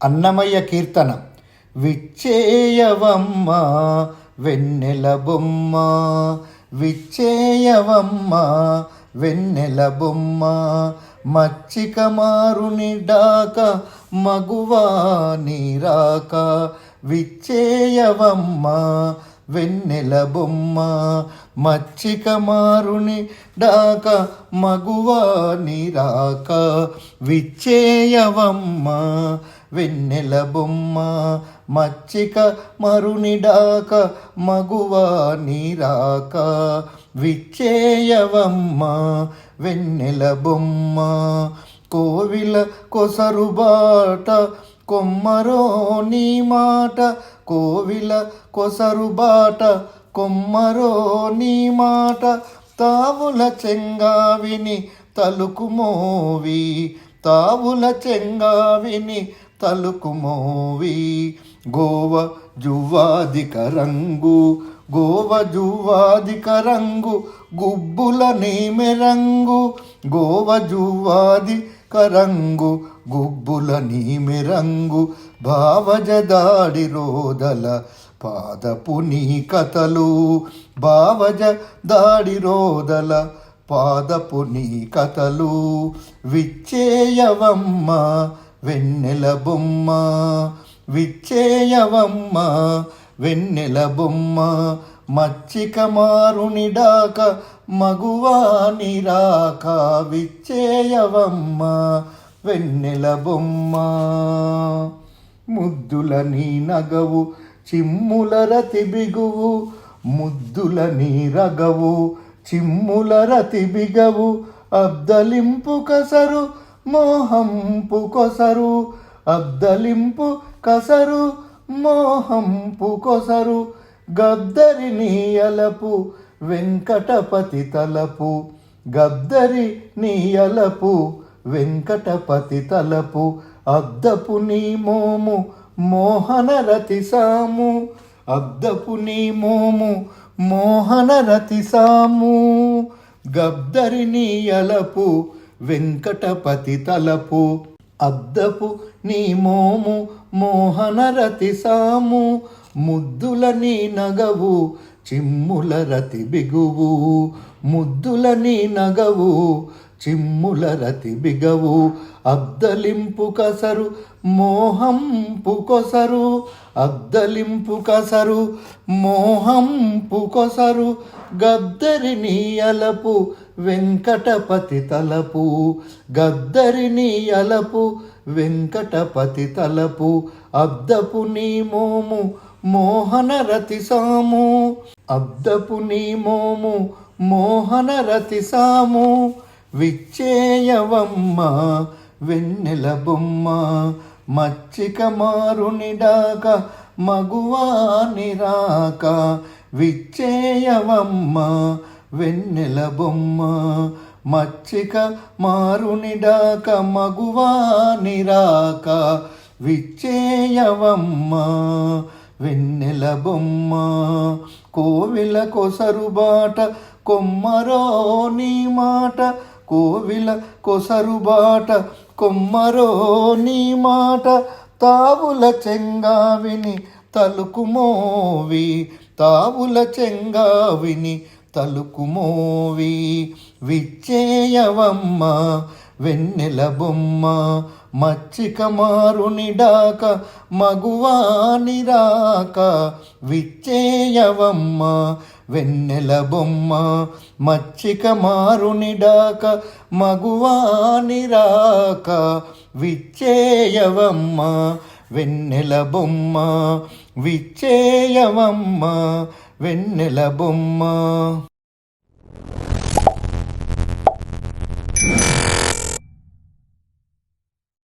అన్నమయ్య కీర్తన. విచ్చేయవమ్మ వెన్నెల బొమ్మ విచ్చేయవమ్మ వెన్నెల బొమ్మ మచ్చిక మారుని డాక మగువా నీరాక విచ్చేయవమ్మ వెన్నెల బొమ్మ మచ్చిక మారుని డాక మగువా నీరాక విచ్చేయవమ్మ వెన్నెల బొమ్మ మచ్చిక మరునిడాక మగువ నీరాక. విచ్చేయవమ్మ వెన్నెల బొమ్మ కోవిల కొసరుబాట కొమ్మరో నీ మాట. కోవిల కొసరుబాట కొమ్మరో నీ మాట. తావుల చెంగావిని తలుకుమోవి తావుల చెంగావిని తలుకుమోవి గోవ జువ్వాదిక రంగు గోవ జువ్వాదిక రంగు గుబ్బుల నీమెరంగు గోవ జువ్వాది కరంగు గుబ్బుల నీమెరంగు భావజదాడి రోదల పాదపు నీ కథలు భావజ దాడి రోదల పాదపు నీ కథలు విచ్చేయవమ్మ వెన్నెల బొమ్మ. విచ్చేయవమ్మ వెన్నెల బొమ్మ. మచ్చిక మారునిడాక మగువా నిరాక విచ్చేయవమ్మ వెన్నెల బొమ్మ. ముద్దుల నీ నగవు చిమ్ముల రతి బిగువు. ముద్దుల నీ రగవు చిమ్ముల రతి బిగవు అబ్దలింపు కసరు మోహంపు కొసరు అబ్దలింపు కసరు మోహంపు కొసరు గద్దరి నీయలపు వెంకటపతి తలపు గద్దరి నీయలపు వెంకటపతి తలపు అద్దపు నీ మోము మోహనరతి సాము అద్దపు నీ మోము మోహనరతి సాము గబ్దరిని అలపు వెంకటపతి తలపు అద్దపు నీ మోము మోహనరతి సాము ముద్దుల నీ నగవు చిమ్ముల రతి బిగువు ముద్దుల నీ నగవు చిమ్ముల రతి బిగవు అబ్దలింపు కసరు మోహంపు కొసరు అబ్దలింపు కసరు మోహంపు కొసరు గద్దరి నీయలపు వెంకటపతి తలపు గద్దరి నీయలపు వెంకటపతి తలపు అబ్దపు నీ మోము మోహన రతి సాము అబ్దపు నీ మోము మోహన రతి సాము. విచ్చేయవమ్మ వెన్నెల బొమ్మ మచ్చిక మారునిడాక మగువా నిరాక విచ్చేయవమ్మ వెన్నెల బొమ్మ మచ్చిక మారునిడాక మగువా నిరాక విచ్చేయవమ్మ వెన్నెల బొమ్మ కోవిల కొసరుబాట కొమ్మరో నీ మాట కోవిల కొసరుబాట కొమ్మరో నీ మాట తావుల చెంగావిని తలుకుమోవి తావుల చెంగావిని తలుకుమోవి విచ్చేయవమ్మ వెన్నెల బొమ్మ మచ్చిక మారునిడాక మగువాని రాక. విచ్చేయవమ్మ వెన్నెల బొమ్మ మచ్చిక మారునిడాక మగువా నిరాక విచ్చేయవమ్మ. వెన్నెల బొమ్మ విచ్చేయవమ్మ వెన్నెల బొమ్మ.